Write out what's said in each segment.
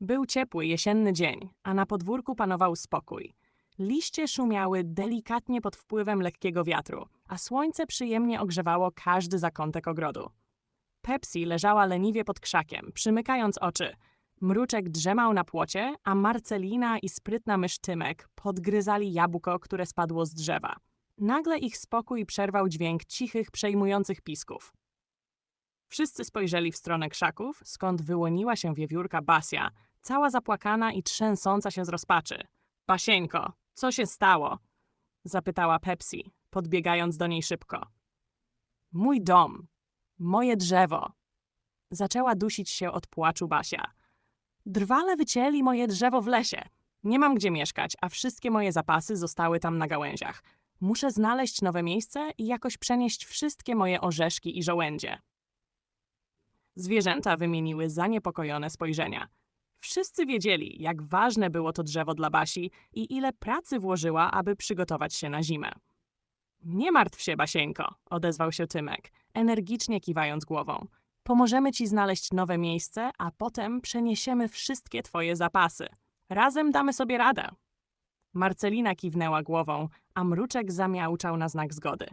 Był ciepły jesienny dzień, a na podwórku panował spokój. Liście szumiały delikatnie pod wpływem lekkiego wiatru, a słońce przyjemnie ogrzewało każdy zakątek ogrodu. Pepsi leżała leniwie pod krzakiem, przymykając oczy. Mruczek drzemał na płocie, a Marcelina i sprytna mysz Tymek podgryzali jabłko, które spadło z drzewa. Nagle ich spokój przerwał dźwięk cichych, przejmujących pisków. Wszyscy spojrzeli w stronę krzaków, skąd wyłoniła się wiewiórka Basia, cała zapłakana i trzęsąca się z rozpaczy. Basieńko, co się stało? Zapytała Pepsi, podbiegając do niej szybko. Mój dom, moje drzewo. Zaczęła dusić się od płaczu Basia. Drwale wycięli moje drzewo w lesie. Nie mam gdzie mieszkać, a wszystkie moje zapasy zostały tam na gałęziach. Muszę znaleźć nowe miejsce i jakoś przenieść wszystkie moje orzeszki i żołędzie. Zwierzęta wymieniły zaniepokojone spojrzenia. Wszyscy wiedzieli, jak ważne było to drzewo dla Basi i ile pracy włożyła, aby przygotować się na zimę. Nie martw się, Basieńko, odezwał się Tymek, energicznie kiwając głową. Pomożemy ci znaleźć nowe miejsce, a potem przeniesiemy wszystkie twoje zapasy. Razem damy sobie radę. Marcelina kiwnęła głową, a mruczek zamiauczał na znak zgody.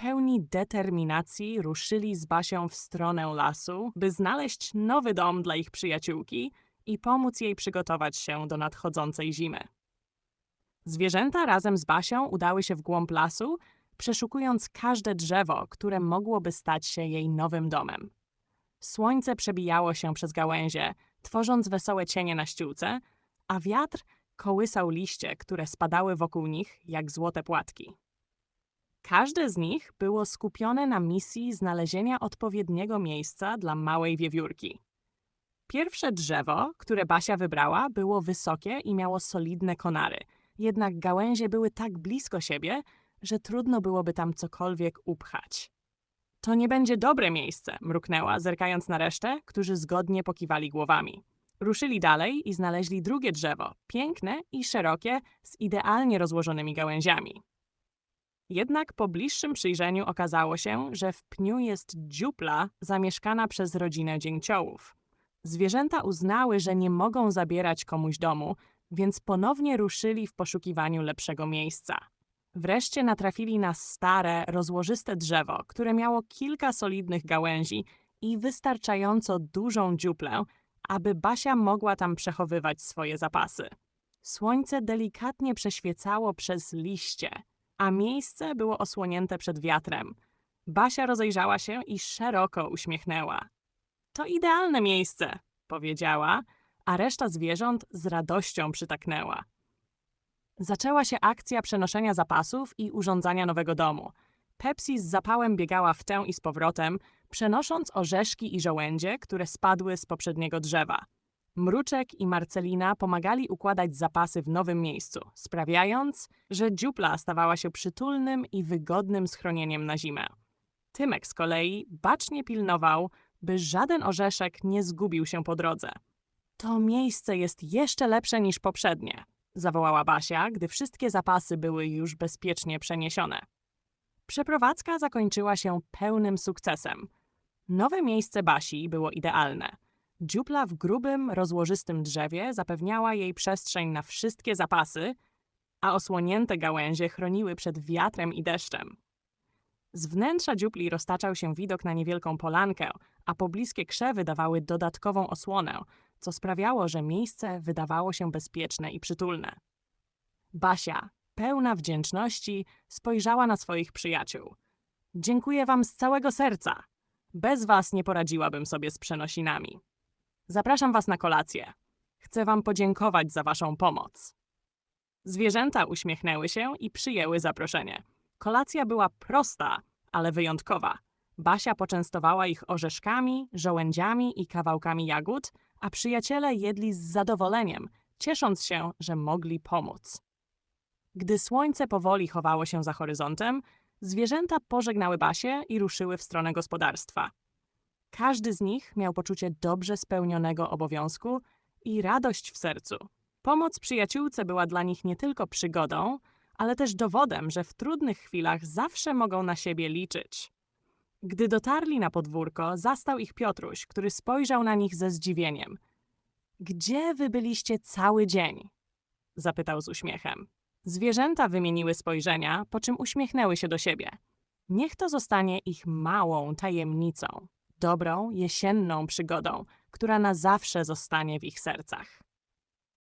Pełni determinacji ruszyli z Basią w stronę lasu, by znaleźć nowy dom dla ich przyjaciółki i pomóc jej przygotować się do nadchodzącej zimy. Zwierzęta razem z Basią udały się w głąb lasu, przeszukując każde drzewo, które mogłoby stać się jej nowym domem. Słońce przebijało się przez gałęzie, tworząc wesołe cienie na ściółce, a wiatr kołysał liście, które spadały wokół nich jak złote płatki. Każde z nich było skupione na misji znalezienia odpowiedniego miejsca dla małej wiewiórki. Pierwsze drzewo, które Basia wybrała, było wysokie i miało solidne konary, jednak gałęzie były tak blisko siebie, że trudno byłoby tam cokolwiek upchać. To nie będzie dobre miejsce, mruknęła, zerkając na resztę, którzy zgodnie pokiwali głowami. Ruszyli dalej i znaleźli drugie drzewo, piękne i szerokie, z idealnie rozłożonymi gałęziami. Jednak po bliższym przyjrzeniu okazało się, że w pniu jest dziupla zamieszkana przez rodzinę dzięciołów. Zwierzęta uznały, że nie mogą zabierać komuś domu, więc ponownie ruszyli w poszukiwaniu lepszego miejsca. Wreszcie natrafili na stare, rozłożyste drzewo, które miało kilka solidnych gałęzi i wystarczająco dużą dziuplę, aby Basia mogła tam przechowywać swoje zapasy. Słońce delikatnie przeświecało przez liście, a miejsce było osłonięte przed wiatrem. Basia rozejrzała się i szeroko uśmiechnęła. To idealne miejsce, powiedziała, a reszta zwierząt z radością przytaknęła. Zaczęła się akcja przenoszenia zapasów i urządzania nowego domu. Pepsi z zapałem biegała w tę i z powrotem, przenosząc orzeszki i żołędzie, które spadły z poprzedniego drzewa. Mruczek i Marcelina pomagali układać zapasy w nowym miejscu, sprawiając, że dziupla stawała się przytulnym i wygodnym schronieniem na zimę. Tymek z kolei bacznie pilnował, by żaden orzeszek nie zgubił się po drodze. To miejsce jest jeszcze lepsze niż poprzednie, zawołała Basia, gdy wszystkie zapasy były już bezpiecznie przeniesione. Przeprowadzka zakończyła się pełnym sukcesem. Nowe miejsce Basi było idealne. Dziupla w grubym, rozłożystym drzewie zapewniała jej przestrzeń na wszystkie zapasy, a osłonięte gałęzie chroniły przed wiatrem i deszczem. Z wnętrza dziupli roztaczał się widok na niewielką polankę, a pobliskie krzewy dawały dodatkową osłonę, co sprawiało, że miejsce wydawało się bezpieczne i przytulne. Basia, pełna wdzięczności, spojrzała na swoich przyjaciół. Dziękuję wam z całego serca. Bez was nie poradziłabym sobie z przenosinami. Zapraszam was na kolację. Chcę wam podziękować za waszą pomoc. Zwierzęta uśmiechnęły się i przyjęły zaproszenie. Kolacja była prosta, ale wyjątkowa. Basia poczęstowała ich orzeszkami, żołędziami i kawałkami jagód, a przyjaciele jedli z zadowoleniem, ciesząc się, że mogli pomóc. Gdy słońce powoli chowało się za horyzontem, zwierzęta pożegnały Basię i ruszyły w stronę gospodarstwa. Każdy z nich miał poczucie dobrze spełnionego obowiązku i radość w sercu. Pomoc przyjaciółce była dla nich nie tylko przygodą, ale też dowodem, że w trudnych chwilach zawsze mogą na siebie liczyć. Gdy dotarli na podwórko, zastał ich Piotruś, który spojrzał na nich ze zdziwieniem. Gdzie wy byliście cały dzień? zapytał z uśmiechem. Zwierzęta wymieniły spojrzenia, po czym uśmiechnęły się do siebie. Niech to zostanie ich małą tajemnicą dobrą, jesienną przygodą, która na zawsze zostanie w ich sercach.